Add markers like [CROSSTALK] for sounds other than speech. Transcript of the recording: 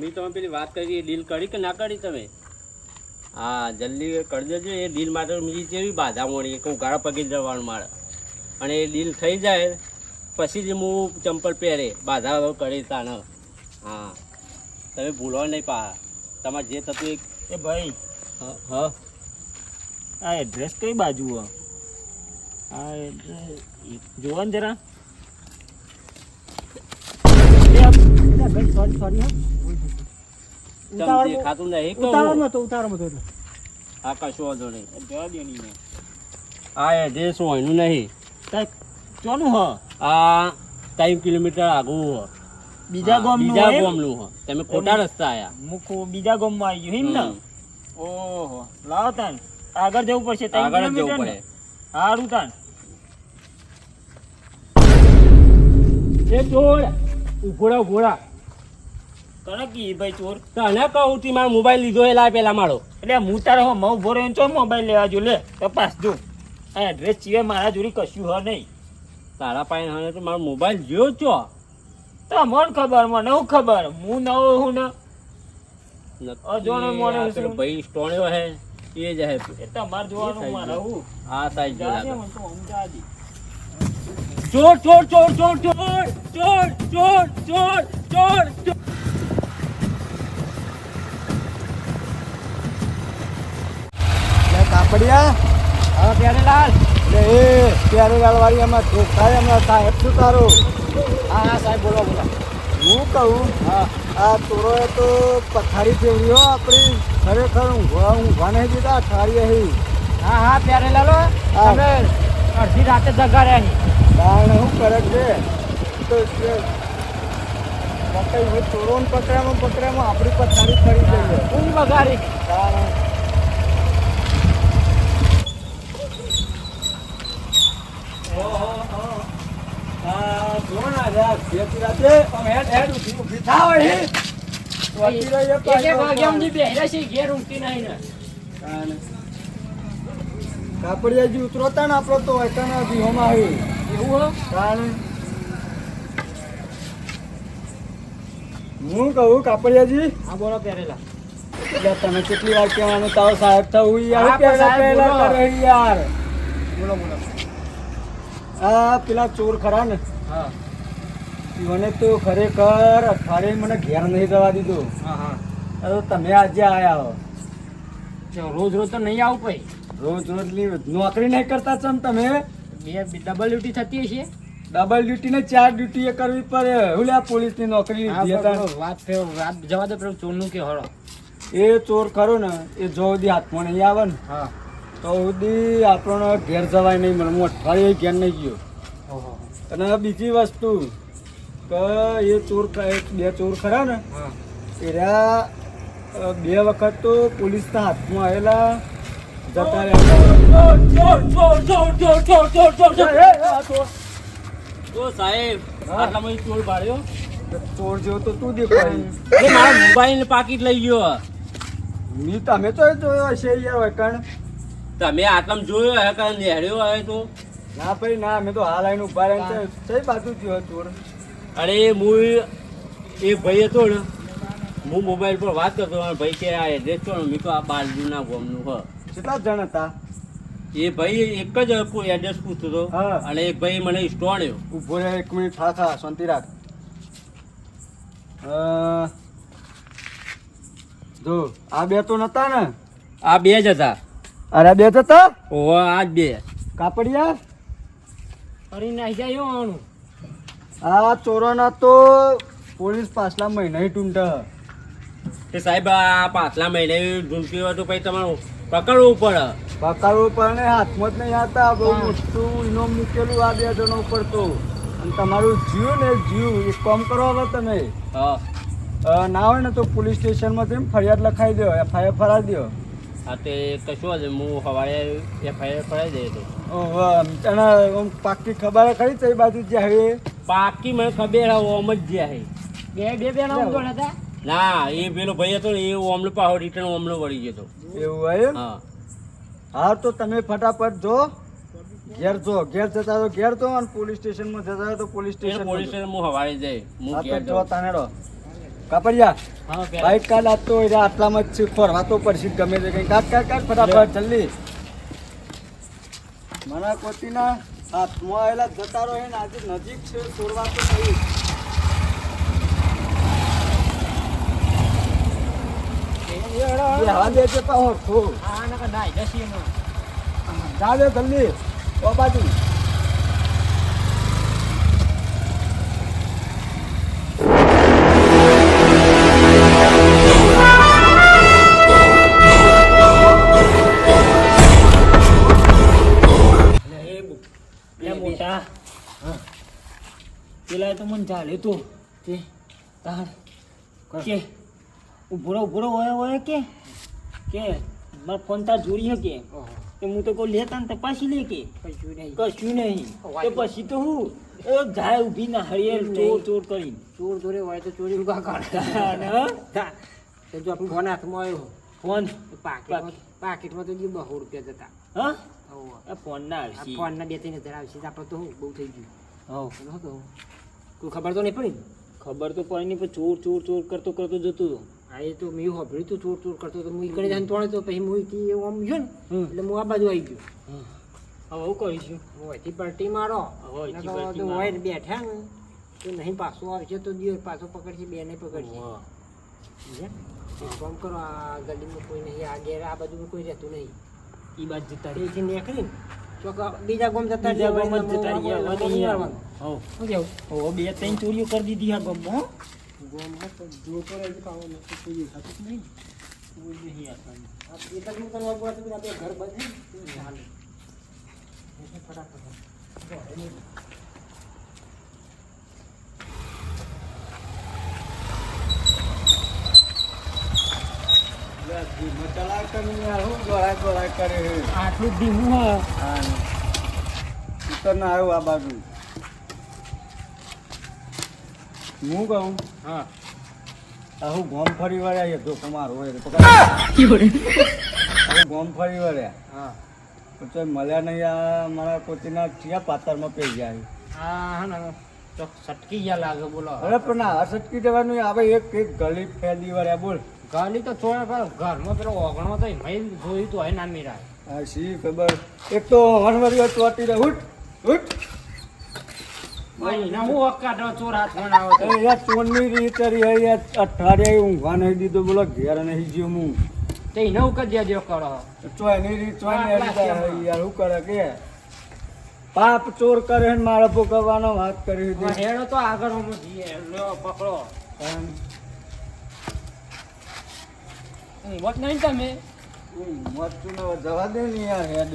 મેં તમે પેલી વાત કરી, એ ડીલ કરી કે ના કરી તમે? હા, જલ્દી કરી દેજો. એ ડીલ માટે બીજી જેવી બાધા મળી? કે ઉઘાડા પગે જવાનું મારે. અને એ ડીલ થઈ જાય, પછી જ હું ચંપલ પહેરે. બાધા કરી તાને. હા. તમે ભૂલો નહીં પા તમારે જે થતું એ ભાઈ. હ- હ. આ એડ્રેસ કઈ બાજુ હો? આ એડ્રેસ જોવો ને જરા. સોરી સોરી તમને દેખાતું નહીં કહું ઉતાવળમાં તો ઉતાવળમાં તો એટલે. હા કશું વાંધો નહીં. જવા દે નહીં આ એડ્રેસ હોયનું નહીં. કાંઈક ચોનું હ? આ ત્રણ કિલોમીટર આગું હ. બીજા હા, બીજા ગામનું હ. તમે ખોટા રસ્તા આયા. મુકુ બીજા ગામમાં આવી ગયું એમ ને ઓહો લાવો તાન આગળ જવું પડશે આગળ જવું પડે. હારું તાન એ ચોર ઉભોડા ઉભોડા કણકી ભાઈ ચોર તને કહું તી મારો મોબાઈલ લીધો એ લાય પેલા મારો એટલે હું તારે હો મઉ ભોરે ચો મોબાઈલ લેવા જો લે તપાસ જો આ એડ્રેસ સિવાય મારા જોડી કશું હ નહીં તારા પાસે હવે તો મારો મોબાઈલ જોયો છો તો મને ખબર મને હું ખબર હું નવો હું ને અજોણે મોણે? ભાઈ સ્ટોણ્યો હે એ જ હે એ તમારે જોવાનું એ હું આ સાઈડ જો લાગે મને તો સમજા ચોર ચોર ચોર ચોર ચોર ચોર ચોર ચોર ચોર ચોર લે કાપડિયા હા ત્યારે લાલ? લે એ પ્યારેલાલ વાળી એમાં થાય એમાં સાહેબ શું તારું? હા હા સાહેબ બોલો બોલો. હું કહું હા. આ તોરોએ તો પથારી ફેરવી આપણી ખરેખર ઊંઘવા ઊંઘવા નહીં દીધા અઠવાડિયે હી. હા હા ત્યારે લાલો? હા. તમે અડધી રાતે જગા રહ્યા કારણ શું કરે છે? તો પકડ ચોરોને પકડ્યામાં પકડ્યામાં આપણી પથારી ફરી જઈએ ઊંઘ બગાડી કારણ આ જો ને આજે આ ભેગી રાતે આમ હેડ હેડ ઊભી ઊભી થાવ અહીં. વધી રહી એક એક એક વાગ્યો વાગ્યા પણ. સુધી બેહરા છે ઘેર ઊંઘતી નહીં ને હો કહું કાપડિયાજી હા બોલો પહેરેલા તમે કેટલી વાર કહેવાનું તાવ સાહેબ થવું યાર પહેલા યાર બોલો બોલો આ પેલા ચોર ખરા ને. હા. મને તો ખરેખર અઠવાડિયે મને ઘેર નહીં જવા દીધું. હા હા. તમે આજે આવ્યા હો. રોજ રોજ તો નહીં આવું ભાઈ રોજ રોજની નોકરી નહીં કરતા છો તમે? બે ડબલ ડ્યુટી થતી હશે. ડબલ ડ્યુટી ને ચાર ડ્યુટી એ કરવી પડે. હું લ્યા પોલીસની નોકરી. વાત વાત જવા દે પેલું ચોરનું કે હળો. એ ચોર ખરો ને એ જો સુધી હાથમાં નહીં આવે ને હા. તો સુધી આપણને ઘેર જવાય નહીં મને હું અઠવાડિયે ઘેર નહીં ગયો. ઓહો. અને બીજી વસ્તુ કે એ ચોર બે ચોર ખરા ને એરા બે વખત તો પોલીસના હાથમાં આવેલા જતા રહ્યા. તો સાહેબ આટલા માં ચોર ભાડ્યો ચોર જેવો તો તું દેખાય. મારા મોબાઈલ પાકીટ લઈ ગયો. મી તમે તો જોયો હશે યાર તમે આટલામાં જોયો હે કણ નેહડ્યો હે તો? ના ભાઈ ના અમે તો હાલ આવીને ઊભા રહ્યા. કઈ બાજુ થયો ચોર? અરે હું એ ભાઈ હતો ને હું મોબાઈલ પર વાત કરતો અને ભાઈ કે આ એડ્રેસ છો મેં તો આ બાજુના ગોમનું હ. કેટલા જણ હતા? એ ભાઈ એક જ એડ્રેસ પૂછતો હતો. અને એક ભાઈ મને સ્ટોણ્યો ઊભો રહે એક મિનિટ થા થા શાંતિ રાખ. જો આ બે તો નતા ને? આ બે જ હતા. અરે બે જ હતા? ઓહો આ જ બે. કાપડિયા? ફરી નાખી જાય આનું. આ ચોરોના તો પોલીસ પાછલા મહિના ટૂંટા. તે સાહેબ આ પાછલા મહિને ઢૂંઢતી હોય તો પછી તમારું પકડવું પડે. પકડવું પડે ને હાથમાં જ નહીં આવતા. બહુ મોટું ઇનામ મૂકેલું આ બે જણો ઉપર તો. અને તમારું જીવ ને જીવ એક કામ કરો હવે તમે. હા. ના હોય ને તો પોલીસ સ્ટેશનમાં જઈને ફરિયાદ લખાઈ દો એફઆઈઆર ફરાવી દો. હા તે કશું જ હું સવારે એફઆઈઆર ફરાવી દઈએ તો. આમ પાક્કી ખબર ખરી એ બાજુ જે હવે પાકી મને ખબર હે ઓમ જ જે હે. બે બે બે નામ ઊંઘો હતા? ના એ પેલો ભાઈ હતો ને એ ઓમલો પાહો રિટર્ન ઓમલો વળી ગયો એવું હોય હા. હા તો તમે ફટાફટ જો. ઘેર જો ઘેર જતા તો ઘેર તો અને પોલીસ સ્ટેશનમાં જતા તો પોલીસ સ્ટેશન પોલીસ સ્ટેશન હું હવાળી જઈ હું ઘેર જો તાનેડો કાપડિયા હા બાઈક કાઢ આપતો આટલામાં જ છે ફરવા તો પડશે ગમે તે કંઈ. કાક કાક કાઢ ફટાફટ જલ્દી. મને કોટીના હાથમાં આવેલા જતા રહે ને આજે નજીક છે છોડવા તો નહીં હવા દે છે પાહો ના જલ્દી ઓ બાજુ. ચાલે તો. તે તાર કે ઉભરો ઉભરો હોય હોય કે કે મારા ફોન તાર જોડી હકે કે? હું તો કોઈ લેતા ને તપાસી લે કે? કશું નહીં. કશું નહીં. તો પછી તો હું એ જાય ઊભી ના હરિયર ચોર ચોર કરી ચોર જોડે હોય તો ચોરી ઊભા કાઢે [LAUGHS] તો. જો આપણો ફોન હાથમાં આવ્યો. ફોન? પાકીટમાં પાકીટમાં તો જે બહુ રૂપિયા જતા. હા? ફોન ના આ ફોન ફોનના બે ત્રણ હજાર આવશે. તો આપણે તો બહુ થઈ ગયું. હા. તો કોઈ ખબર તો નહીં પડી? ખબર તો પડી નહીં પણ ચોર ચોર ચોર કરતો કરતો જતો હતો. આ એ તો મેં સાંભળ્યું તું ચોર ચોર કરતો તો હું ઈ કરી જાય તોડે તો પછી હું ઈથી એવું આમ ગયો ને એટલે હું આ બાજુ આવી ગયો. હવે હું કરીશું હોયથી પલટી મારો. હોય બેઠા ને તો નહીં પાછો આવશે તો દિવસ પાછો પકડશે બે નહીં પકડશે. કામ કરો આ ગલીમાં કોઈ નહીં આ ઘેર આ બાજુમાં કોઈ રહેતું નહીં. એ બાજુ તારી ત્યાંથી નીકળીને બીજા ગામ જતા બીજા ગામમાં જ જતા રહ્યા. આવવાનું. હવ. શું કેવું? હવે બે ત્રણ ચોરીઓ કરી દીધી આ ગામમાં હો. ગામમાં તો જોતો રહેજો કાં આવું નથી કોઈ થતું નહીં. કોઈ નહીં આ એક જ હું કરવા ગયો કે આપણે ઘર બંધ ફટાફટ. ઘરે નહીં. ચલા કરીને યાર હું ગોળા ગોળા કરે છે આટલું જ ધીમું હા. હા. ઉત્તર ના આવ્યો આ બાજુ હું. કહું હા હું ગોમ ફરી વળ્યા એ ધોકો મારો હોય હું ગોમ ફરી વળ્યા હા પછી મળ્યા નહીં આ મારા કોચીના ચિયા પાતરમાં પી ગયા હા હા ને. તો સટકી ગયા લાગે બોલો. અરે પણ આ સટકી જવાનું આવે એક એક ગલી ફેલી વળ્યા બોલ. ગાલી તો છોડે પણ ઘરમાં પેલો ઓગણો તો એમાંય જોયું તો હે ના મીરાય આ શી ખબર? એક તો વનવરીઓ ચોટી રહે ઉઠ ઉઠ. એના હું ચોર હાથમાં ના આવે એ યાર ચોરની રીત કરી હે યાર અઠવાડિયે ઊંઘવા નહીં દીધો. બોલો ઘેર નહીં જ્યો હું તો હું કરી દેજો કરો. ચોયની રીત ચોયની રીત યાર હું કરે કે? પાપ ચોર કરે ને મારે ભોગવવાનો વાત કરી દીધી. હેડો તો આગળ હું જઈએ. લ્યો પકડો. ઊંઘો નહીં તમે? ઊંઘ જવા દે ને યાર હેડ.